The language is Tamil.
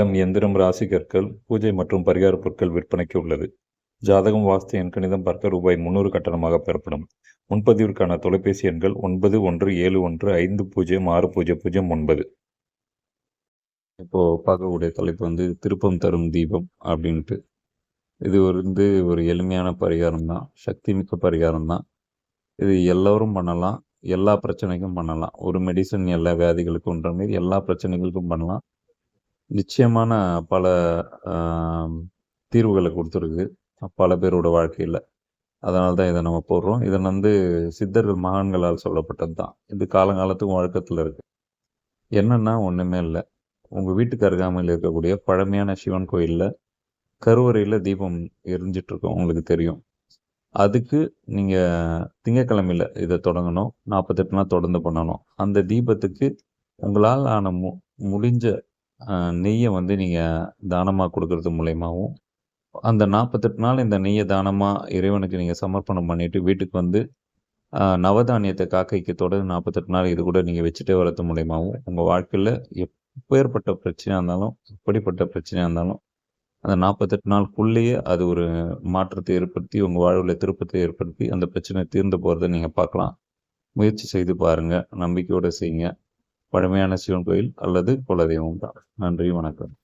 இடம் எந்திரம் ராசி கற்கள் பூஜை மற்றும் பரிகார பொருட்கள் விற்பனைக்கு உள்ளது. ஜாதகம் வாஸ்து எண் கணிதம் பார்க்க ரூபாய் முன்னூறு கட்டணமாக பெறப்படும். முன்பதிவிற்கான தொலைபேசி எண்கள் ஒன்பது ஒன்று ஏழு ஒன்று ஐந்து பூஜ்ஜியம் ஆறு பூஜ்ஜியம் பூஜ்ஜியம் ஒன்பது. இப்போது பார்க்கக்கூடிய தலைப்பு வந்து திருப்பம் தரும் தீபம் அப்படின்ட்டு. இது வந்து ஒரு எளிமையான பரிகாரம் தான் சக்தி மிக்க பரிகாரம் தான். இது எல்லோரும் பண்ணலாம் எல்லா பிரச்சனைக்கும் பண்ணலாம். ஒரு மெடிசன் எல்லா வியாதிகளுக்குன்ற மாரி எல்லா பிரச்சனைகளுக்கும் பண்ணலாம். நிச்சயமான பல தீர்வுகளை கொடுத்துருக்கு. பல பேரோட வாழ்க்கையில். அதனால தான் இதை நம்ம போடுறோம். இதை வந்து சித்தர்கள் மகான்களால் சொல்லப்பட்டது தான். இது காலங்காலத்துக்கும் வழக்கத்தில் இருக்குது என்னென்னா ஒன்றுமே இல்லை. உங்கள் வீட்டுக்கு அருகாமையில் இருக்கக்கூடிய பழமையான சிவன் கோயிலில் கருவறையில் தீபம் எரிஞ்சிட்ருக்கோம். உங்களுக்கு தெரியும். அதுக்கு நீங்கள் திங்கக்கிழமையில் இதை தொடங்கணும். நாற்பத்தெட்டு நாள் தொடர்ந்து பண்ணணும். அந்த தீபத்துக்கு உங்களால் ஆன மு முடிஞ்ச நெய்யை வந்து நீங்கள் தானமாக கொடுக்கறது மூலயமாவும் அந்த நாற்பத்தெட்டு நாள் இந்த நெய்யை தானமாக இறைவனுக்கு நீங்கள் சமர்ப்பணம் பண்ணிவிட்டு வீட்டுக்கு வந்து நவதானியத்தை காக்கைக்கு தொடர்ந்து நாற்பத்தெட்டு நாள் இது கூட நீங்கள் வச்சுட்டே வரது மூலயமாவும் உங்கள் வாழ்க்கையில் எப்பேற்பட்ட பிரச்சனையாக இருந்தாலும் எப்படிப்பட்ட பிரச்சனையாக இருந்தாலும் அந்த நாற்பத்தெட்டு நாளுக்குள்ளேயே அது ஒரு மாற்றத்தை ஏற்படுத்தி உங்கள் வாழ்வில் திருப்பத்தை ஏற்படுத்தி அந்த பிரச்சனை தீர்ந்து போகிறத நீங்கள் பார்க்கலாம். முயற்சி செய்து பாருங்கள் நம்பிக்கையோடு செய்யுங்க. பழமையான சிவன் கோயில் அல்லது குலதெய்வம் தான் நன்றி வணக்கம்.